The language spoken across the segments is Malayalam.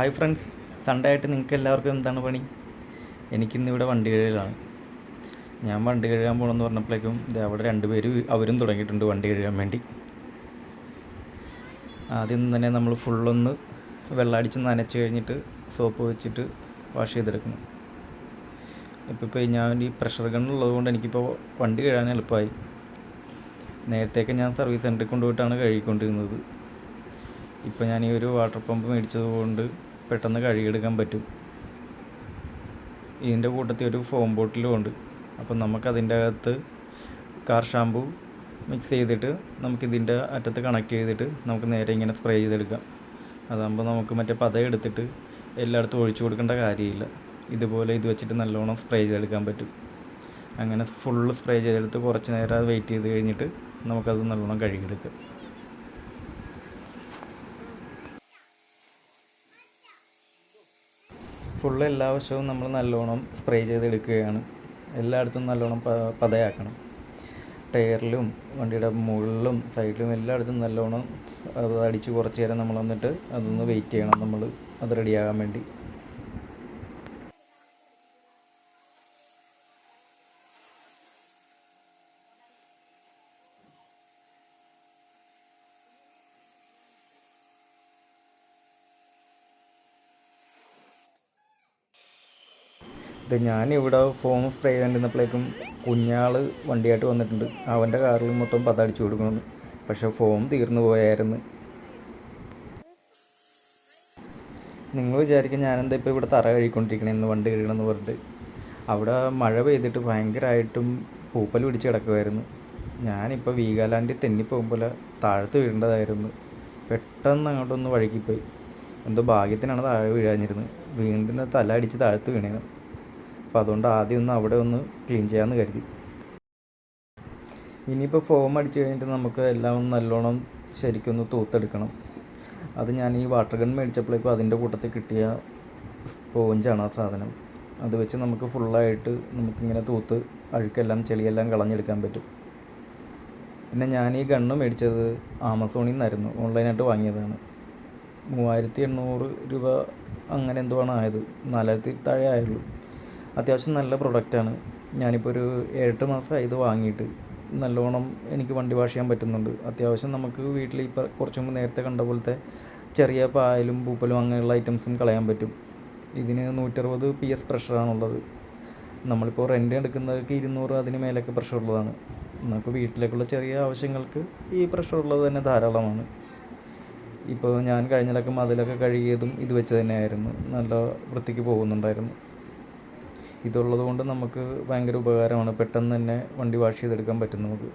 ഹായ് ഫ്രണ്ട്സ് സൺഡേ ആയിട്ട് നിങ്ങൾക്ക് എല്ലാവർക്കും എന്താണ് പണി? എനിക്കിന്ന് ഇവിടെ വണ്ടി കഴുകലാണ്. ഞാൻ വണ്ടി കഴുകാൻ പോകണമെന്ന് പറഞ്ഞപ്പോഴേക്കും ദേ അവിടെ രണ്ട് പേര് അവരും തുടങ്ങിയിട്ടുണ്ട് വണ്ടി കഴുകാൻ വേണ്ടി. ആദ്യം തന്നെ നമ്മൾ ഫുള്ളൊന്ന് വെള്ളമടിച്ച് നനച്ച് കഴിഞ്ഞിട്ട് സോപ്പ് വെച്ചിട്ട് വാഷ് ചെയ്തെടുക്കണം. ഇപ്പോൾ ഇപ്പോൾ ഞാൻ ഈ പ്രഷർ ഗണ്ണുള്ളത് കൊണ്ട് എനിക്കിപ്പോൾ വണ്ടി കഴുകാൻ എളുപ്പമായി. നേരത്തെയൊക്കെ ഞാൻ സർവീസ് സെന്ററിൽ കൊണ്ടുപോയിട്ടാണ് കഴുകിക്കൊണ്ടിരുന്നത്. ഇപ്പോൾ ഞാൻ ഈ ഒരു വാട്ടർ പമ്പ് മേടിച്ചത് കൊണ്ട് പെട്ടെന്ന് കഴുകിയെടുക്കാൻ പറ്റും. ഇതിന്റെ കൂട്ടത്തിൽ ഒരു ഫോം ബോട്ടിലും ഉണ്ട്. അപ്പം നമുക്കതിന്റെ അകത്ത് കാർ ഷാമ്പു മിക്സ് ചെയ്തിട്ട് നമുക്കിതിന്റെ അറ്റത്ത് കണക്ട് ചെയ്തിട്ട് നമുക്ക് നേരെ ഇങ്ങനെ സ്പ്രേ ചെയ്തെടുക്കാം. അതാകുമ്പോൾ നമുക്ക് മറ്റേ പത എടുത്തിട്ട് എല്ലായിടത്തും ഒഴിച്ചു കൊടുക്കേണ്ട കാര്യമില്ല. ഇതുപോലെ ഇത് വെച്ചിട്ട് നല്ലോണം സ്പ്രേ ചെയ്തെടുക്കാൻ പറ്റും. അങ്ങനെ ഫുള്ള് സ്പ്രേ ചെയ്തെടുത്ത് കുറച്ച് നേരം അത് വെയിറ്റ് ചെയ്ത് കഴിഞ്ഞിട്ട് നമുക്കത് നല്ലോണം കഴുകിയെടുക്കാം. ഫുള്ള് എല്ലാ വശവും നമ്മൾ നല്ലോണം സ്പ്രേ ചെയ്തെടുക്കുകയാണ്. എല്ലായിടത്തും നല്ലോണം പതയാക്കണം. ടയറിലും വണ്ടിയുടെ മുകളിലും സൈഡിലും എല്ലായിടത്തും നല്ലോണം അത് അടിച്ച് കുറച്ച് നേരം നമ്മൾ വന്നിട്ട് അതൊന്ന് വെയിറ്റ് ചെയ്യണം. നമ്മൾ അത് റെഡിയാകാൻ വേണ്ടി. ഇത് ഞാനിവിടെ ഫോം സ്പ്രേ ചെയ്തുകൊണ്ടിരുന്നപ്പോഴേക്കും കുഞ്ഞാൾ വണ്ടിയായിട്ട് വന്നിട്ടുണ്ട്. അവന്റെ കാറിൽ മൊത്തം പതടിച്ചു കൊടുക്കണമെന്ന് പക്ഷേ ഫോം തീർന്നു പോയായിരുന്നു. നിങ്ങൾ വിചാരിക്കും ഞാനെന്താ ഇപ്പോൾ ഇവിടെ തറ കഴുകിക്കൊണ്ടിരിക്കണേന്ന് വണ്ടി കഴുകണമെന്ന് പറഞ്ഞിട്ട്. അവിടെ മഴ പെയ്തിട്ട് ഭയങ്കരമായിട്ടും പൂപ്പൽ പിടിച്ച് കിടക്കുമായിരുന്നു ഞാനിപ്പോൾ വീഗാലാൻഡിൽ തെന്നിപ്പോകുമ്പോൾ താഴത്ത് വീഴേണ്ടതായിരുന്നു. പെട്ടെന്ന് അങ്ങോട്ടൊന്ന് വഴുകിപ്പോയി. എന്തോ ഭാഗ്യത്തിനാണ് താഴെ വീഴാഞ്ഞിരുന്നത്. വീണ്ടും തല അടിച്ച് താഴത്ത് വീണേന്. അപ്പോൾ അതുകൊണ്ട് ആദ്യം ഒന്ന് അവിടെ ഒന്ന് ക്ലീൻ ചെയ്യാമെന്ന് കരുതി. ഇനിയിപ്പോൾ ഫോം അടിച്ച് കഴിഞ്ഞിട്ട് നമുക്ക് എല്ലാം ഒന്ന് നല്ലോണം ശരിക്കൊന്ന് തൂത്തെടുക്കണം. അത് ഞാൻ ഈ വാട്ടർ ഗൺ മേടിച്ചപ്പോഴേക്കും അതിന്റെ കൂട്ടത്തിൽ കിട്ടിയ സ്പോഞ്ചാണ് ആ സാധനം. അത് വെച്ച് നമുക്ക് ഫുള്ളായിട്ട് നമുക്കിങ്ങനെ തൂത്ത് അഴുക്കെല്ലാം ചെളിയെല്ലാം കളഞ്ഞെടുക്കാൻ പറ്റും. പിന്നെ ഞാൻ ഈ ഗണ്ണ് മേടിച്ചത് ആമസോണിൽ നിന്നായിരുന്നു. ഓൺലൈനായിട്ട് വാങ്ങിയതാണ്. മൂവായിരത്തി എണ്ണൂറ് രൂപ അങ്ങനെ എന്തോ ആണ് ആയത്. നാലായിരത്തി താഴെ ആയുള്ളൂ. അത്യാവശ്യം നല്ല പ്രൊഡക്റ്റാണ് ഞാനിപ്പോൾ ഒരു ഏഴെട്ട് മാസമായി ഇത് വാങ്ങിയിട്ട്. നല്ലോണം എനിക്ക് വണ്ടി വാഷ് ചെയ്യാൻ പറ്റുന്നുണ്ട്. അത്യാവശ്യം നമുക്ക് വീട്ടിൽ ഇപ്പോൾ കുറച്ച് മുമ്പ് നേരത്തെ കണ്ട പോലത്തെ ചെറിയ പായലും പൂപ്പലും അങ്ങനെയുള്ള ഐറ്റംസും കളയാൻ പറ്റും. ഇതിന് നൂറ്ററുപത് പി എസ് പ്രഷറാണുള്ളത് നമ്മളിപ്പോൾ റെന്റ് എടുക്കുന്നതൊക്കെ ഇരുന്നൂറ് അതിന് മേലൊക്കെ പ്രഷർ ഉള്ളതാണ്. നമുക്ക് വീട്ടിലേക്കുള്ള ചെറിയ ആവശ്യങ്ങൾക്ക് ഈ പ്രഷർ ഉള്ളത് തന്നെ ധാരാളമാണ്. ഇപ്പോൾ ഞാൻ കഴിഞ്ഞതൊക്കെ മതിലൊക്കെ കഴുകിയതും ഇത് വെച്ച് തന്നെയായിരുന്നു. നല്ല വൃത്തിക്ക് പോകുന്നുണ്ടായിരുന്നു. ഇതുള്ളത് കൊണ്ട് നമുക്ക് ഭയങ്കര ഉപകാരമാണ്. പെട്ടെന്ന് തന്നെ വണ്ടി വാഷ് ചെയ്തെടുക്കാൻ പറ്റും നമുക്ക്.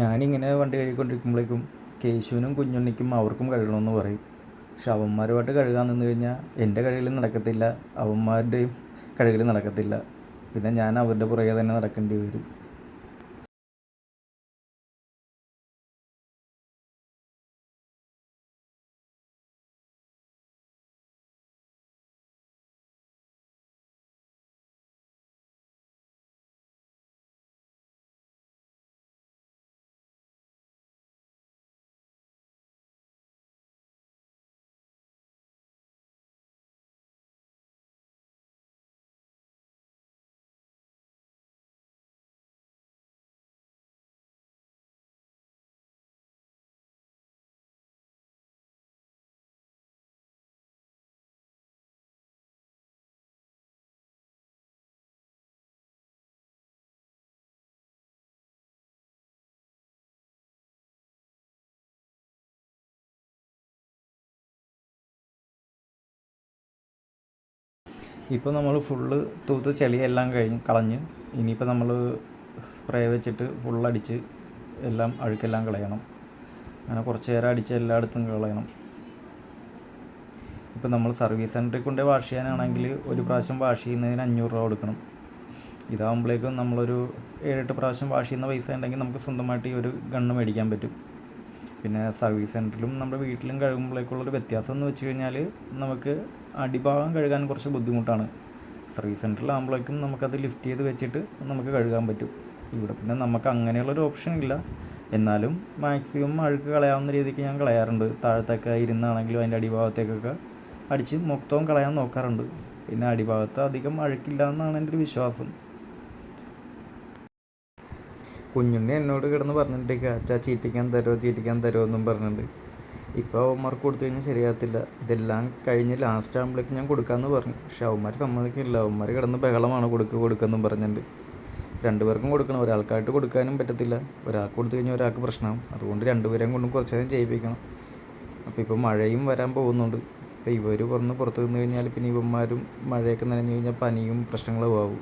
ഞാനിങ്ങനെ വണ്ടി കഴുകിക്കൊണ്ടിരിക്കുമ്പോഴേക്കും കേശുവിനും കുഞ്ഞുണ്ണിക്കും അവർക്കും കഴുകണമെന്ന് പറയും. പക്ഷെ അവന്മാരുമായിട്ട് കഴുകാൻ നിന്ന് കഴിഞ്ഞാൽ എന്റെ കഴുകലും നടക്കത്തില്ല അവന്മാരുടെയും കഴുകലും നടക്കത്തില്ല. പിന്നെ ഞാൻ അവരുടെ പുറകെ തന്നെ നടക്കേണ്ടി വരും. ഇപ്പോൾ നമ്മൾ ഫുള്ള് തൂത്ത് ചെളിയെല്ലാം കഴിഞ്ഞ് കളഞ്ഞ് ഇനിയിപ്പോൾ നമ്മൾ സ്പ്രേ വെച്ചിട്ട് ഫുള്ളടിച്ച് എല്ലാം അഴുക്കെല്ലാം കളയണം. അങ്ങനെ കുറച്ച് നേരം അടിച്ച് എല്ലായിടത്തും കളയണം. ഇപ്പോൾ നമ്മൾ സർവീസ് സെന്ററിൽ കൊണ്ട് വാഷ് ചെയ്യാനാണെങ്കിൽ ഒരു പ്രാവശ്യം വാഷ് ചെയ്യുന്നതിന് അഞ്ഞൂറ് രൂപ കൊടുക്കണം. ഇതാകുമ്പോഴേക്കും നമ്മളൊരു ഏഴെട്ട് പ്രാവശ്യം വാഷ് ചെയ്യുന്ന പൈസ ഉണ്ടെങ്കിൽ നമുക്ക് സ്വന്തമായിട്ട് ഈ ഒരു ഗണ്ണ് മേടിക്കാൻ പറ്റും. പിന്നെ സർവീസ് സെന്ററിലും നമ്മുടെ വീട്ടിലും കഴുകുമ്പോഴേക്കുള്ളൊരു വ്യത്യാസം എന്ന് വെച്ച് കഴിഞ്ഞാൽ നമുക്ക് അടിഭാഗം കഴുകാൻ കുറച്ച് ബുദ്ധിമുട്ടാണ്. സർവീസ് സെന്ററിലാകുമ്പോഴേക്കും നമുക്കത് ലിഫ്റ്റ് ചെയ്ത് വെച്ചിട്ട് നമുക്ക് കഴുകാൻ പറ്റും. ഇവിടെ പിന്നെ നമുക്ക് അങ്ങനെയുള്ളൊരു ഓപ്ഷൻ ഇല്ല. എന്നാലും മാക്സിമം അഴുക്ക് കളയാവുന്ന രീതിക്ക് ഞാൻ കളയാറുണ്ട്. താഴത്തൊക്കെ ഇരുന്നാണെങ്കിലും അതിന്റെ അടിഭാഗത്തേക്കൊക്കെ അടിച്ച് മൊത്തവും കളയാൻ നോക്കാറുണ്ട്. പിന്നെ അടിഭാഗത്ത് അധികം അഴുക്കില്ല എന്നാണ് എന്റെ ഒരു വിശ്വാസം. കുഞ്ഞുണ്ണി എന്നോട് കിടന്ന് പറഞ്ഞിട്ട് അച്ഛാ ചീറ്റിക്കാൻ തരുമോ ചീറ്റിക്കാൻ തരുമോ എന്നും പറഞ്ഞിട്ടുണ്ട്. ഇപ്പോൾ അവന്മാർക്ക് കൊടുത്തു കഴിഞ്ഞാൽ ശരിയാകത്തില്ല. ഇതെല്ലാം കഴിഞ്ഞ് ലാസ്റ്റ് ആകുമ്പോഴേക്ക് ഞാൻ കൊടുക്കാമെന്ന് പറഞ്ഞു. പക്ഷെ അവന്മാർ സമ്മതിക്കില്ല. അവന്മാർ കിടന്ന് ബഹളമാണ് കൊടുക്കുക കൊടുക്കുമെന്നും പറഞ്ഞിട്ടുണ്ട്. രണ്ടുപേർക്കും കൊടുക്കണം. ഒരാൾക്കായിട്ട് കൊടുക്കാനും പറ്റത്തില്ല. ഒരാൾക്ക് കൊടുത്തു കഴിഞ്ഞാൽ ഒരാൾക്ക് പ്രശ്നമാകും അതുകൊണ്ട് രണ്ടുപേരെയും കൊണ്ടും കുറച്ച് നേരം ചെയ്യിപ്പിക്കണം അപ്പോൾ ഇപ്പോൾ മഴയും വരാൻ പോകുന്നുണ്ട്. ഇപ്പോൾ ഇവർ പുറത്ത് നിന്ന് കഴിഞ്ഞാൽ പിന്നെ ഇവന്മാരും മഴയൊക്കെ നനഞ്ഞു കഴിഞ്ഞാൽ പനിയും പ്രശ്നങ്ങളും ആവും.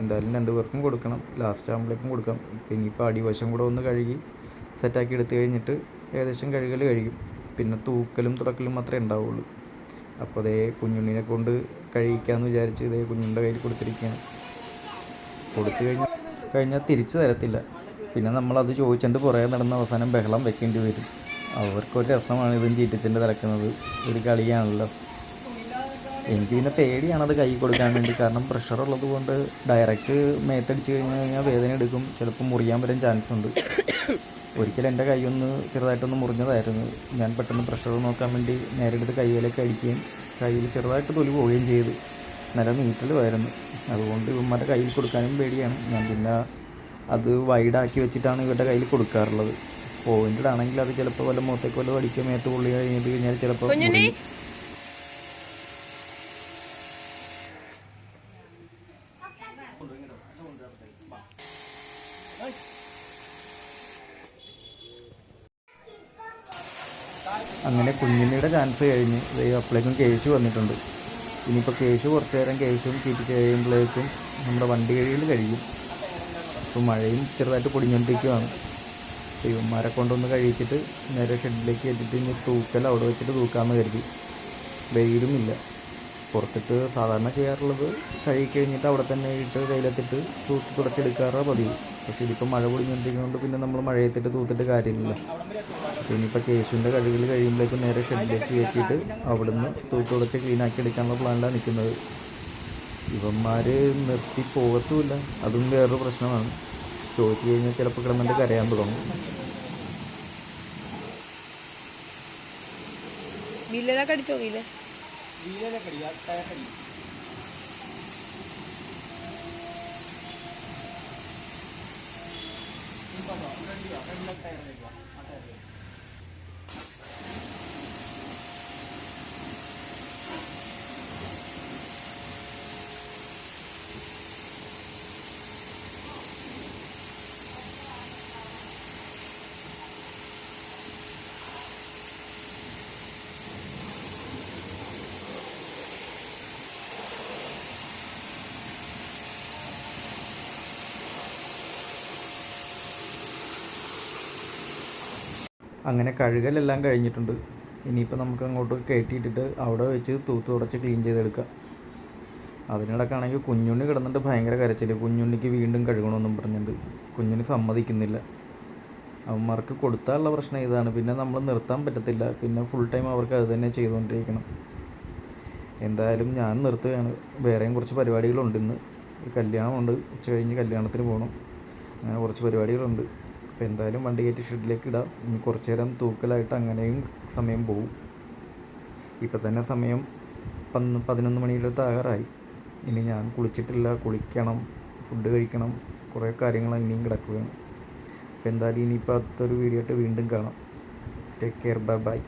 എന്തായാലും രണ്ടുപേർക്കും കൊടുക്കണം. ലാസ്റ്റ് ആകുമ്പോഴേക്കും കൊടുക്കാം പിന്നെ ഇപ്പോൾ അടിവശം കൂടെ ഒന്ന് കഴുകി സെറ്റാക്കി എടുത്തു കഴിഞ്ഞിട്ട് ഏകദേശം കഴുകൽ കഴിയും. പിന്നെ തൂക്കലും തുറക്കലും മാത്രമേ ഉണ്ടാവുള്ളൂ. അപ്പോൾ അതേ കുഞ്ഞുണ്ണിനെ കൊണ്ട് കഴിക്കാമെന്ന് വിചാരിച്ച് ഇതേ കുഞ്ഞുണ്ണിന്റെ കയ്യിൽ കൊടുത്തിരിക്കുകയാണ്. കൊടുത്തു കഴിഞ്ഞാൽ കഴിഞ്ഞാൽ തിരിച്ചു തരത്തില്ല. പിന്നെ നമ്മളത് ചോദിച്ചുകൊണ്ട് കുറേ നടന്ന അവസാനം ബഹളം വെക്കേണ്ടി വരും. അവർക്കൊരു രസമാണ് ഇതും ചീറ്റിച്ചിന്റെ തിരക്കുന്നത് ഒരു കളിയാണല്ലോ. എനിക്ക് പിന്നെ പേടിയാണ് അത് കൈ കൊടുക്കാൻ വേണ്ടി. കാരണം പ്രഷർ ഉള്ളത് കൊണ്ട് ഡയറക്റ്റ് മേത്തടിച്ച് കഴിഞ്ഞു കഴിഞ്ഞാൽ വേദന എടുക്കും. ചിലപ്പോൾ മുറിയാൻ വരാൻ ചാൻസ് ഉണ്ട്. ഒരിക്കലും എന്റെ കൈ ഒന്ന് ചെറുതായിട്ടൊന്ന് മുറിഞ്ഞതായിരുന്നു. ഞാൻ പെട്ടെന്ന് പ്രഷർ നോക്കാൻ വേണ്ടി നേരെ എടുത്ത് കൈയിലേക്ക് അടിക്കുകയും കയ്യിൽ ചെറുതായിട്ട് തൊലി പോവുകയും ചെയ്ത്. നല്ല നീറ്റലുമായിരുന്നു അതുകൊണ്ട് ഇവന്മാരുടെ കയ്യിൽ കൊടുക്കാനും പേടിയാണ്. ഞാൻ പിന്നെ അത് വൈഡാക്കി വെച്ചിട്ടാണ് ഇവരുടെ കയ്യിൽ കൊടുക്കാറുള്ളത്. പോയിന്റഡ് ആണെങ്കിൽ അത് ചിലപ്പോൾ വല്ല മുഖത്തേക്ക് വല്ല അടിക്കുക മേത്ത് പൊള്ളി കഴിഞ്ഞിട്ട് കഴിഞ്ഞാൽ ചിലപ്പോൾ അങ്ങനെ കുഞ്ഞിന്റെ ചാൻസ് കഴിഞ്ഞ് ദൈവം അപ്പോഴേക്കും കേശു വന്നിട്ടുണ്ട്. ഇനിയിപ്പോൾ കേശു കുറച്ച് നേരം കേശും ചീറ്റി കഴിയുമ്പോഴേക്കും നമ്മുടെ വണ്ടി കഴിയിൽ കഴിയും. അപ്പോൾ മഴയും ചെറുതായിട്ട് പൊടിഞ്ഞുകൊണ്ടിരിക്കുകയാണ് ഇവന്മാരെ കൊണ്ടൊന്ന് കഴിച്ചിട്ട് നേരെ ഷെഡിലേക്ക് എത്തിയിട്ട് ഇനി തൂക്കൽ അവിടെ വെച്ചിട്ട് തൂക്കാമെന്ന് കരുതി. വെയിലുമില്ല പുറത്തിട്ട് സാധാരണ ചെയ്യാറുള്ളത് കഴുകി കഴിഞ്ഞിട്ട് അവിടെ തന്നെ ഇട്ട് വെയിലത്തിട്ട് തൂത്ത് തുടച്ചെടുക്കാറാണ് പതിവ്. പക്ഷേ ഇതിപ്പോൾ മഴ പൊടിഞ്ഞുകൊണ്ടിരിക്കുന്നതുകൊണ്ട് പിന്നെ നമ്മൾ മഴയത്തിട്ട് തൂത്തിട്ട് കാര്യമില്ല. ഇനിയിപ്പോൾ കേശുവിന്റെ കഴുകിൽ കഴിയുമ്പോഴേക്കും നേരെ ഷെഡിലേക്ക് കയറ്റിയിട്ട് അവിടുന്ന് തൂത്ത് തുടച്ച് ക്ലീനാക്കി എടുക്കാനുള്ള പ്ലാനിലാണ് നിൽക്കുന്നത്. ഇവന്മാർ നിർത്തി പോകത്തുമില്ല. അതും വേറൊരു പ്രശ്നമാണ്. ചോദിച്ചു കഴിഞ്ഞാൽ ചിലപ്പോൾ കിടന്നിട്ട് കരയാൻ തുടങ്ങും. വീലൊക്കെ അടിച്ചോ vive de caridad está feliz. Un un poco, un poco, un poco, un poco, അങ്ങനെ കഴുകലെല്ലാം കഴിഞ്ഞിട്ടുണ്ട്. ഇനിയിപ്പോൾ നമുക്ക് അങ്ങോട്ട് കയറ്റിയിട്ടിട്ട് അവിടെ വെച്ച് തൂത്ത് തുടച്ച് ക്ലീൻ ചെയ്തെടുക്കാം. അതിനിടക്കാണെങ്കിൽ കുഞ്ഞുണ്ണി കിടന്നിട്ട് ഭയങ്കര കരച്ചിൽ. കുഞ്ഞുണ്ണിക്ക് വീണ്ടും കഴുകണമെന്നും പറഞ്ഞിട്ടുണ്ട്. കുഞ്ഞുണ്ണി സമ്മതിക്കുന്നില്ല. അവന്മാർക്ക് കൊടുത്താലുള്ള പ്രശ്നം ഇതാണ്. പിന്നെ നമ്മൾ നിർത്താൻ പറ്റത്തില്ല. പിന്നെ ഫുൾ ടൈം അവർക്ക് അത് തന്നെ ചെയ്തുകൊണ്ടിരിക്കണം. എന്തായാലും ഞാൻ നിർത്തുകയാണ്. വേറെയും കുറച്ച് പരിപാടികളുണ്ട് ഇന്ന്. കല്യാണമുണ്ട്. ഉച്ച കഴിഞ്ഞ് കല്യാണത്തിന് പോകണം അങ്ങനെ കുറച്ച് പരിപാടികളുണ്ട്. അപ്പോൾ എന്തായാലും വണ്ടി കയറ്റി ഷെഡിലേക്ക് ഇടാം. ഇനി കുറച്ച് നേരം തൂക്കലായിട്ട് അങ്ങനെയും സമയം പോകും ഇപ്പം തന്നെ സമയം പന്ന് പതിനൊന്ന് മണിയിൽ തയ്യാറായി ഇനി ഞാൻ കുളിച്ചിട്ടില്ല കുളിക്കണം ഫുഡ് കഴിക്കണം കുറേ കാര്യങ്ങൾ ഇനിയും കിടക്കുകയാണ്. അപ്പോൾ എന്തായാലും ഇനിയിപ്പോൾ അടുത്തൊരു വീഡിയോ ആയിട്ട് വീണ്ടും കാണാം. Take care bye bye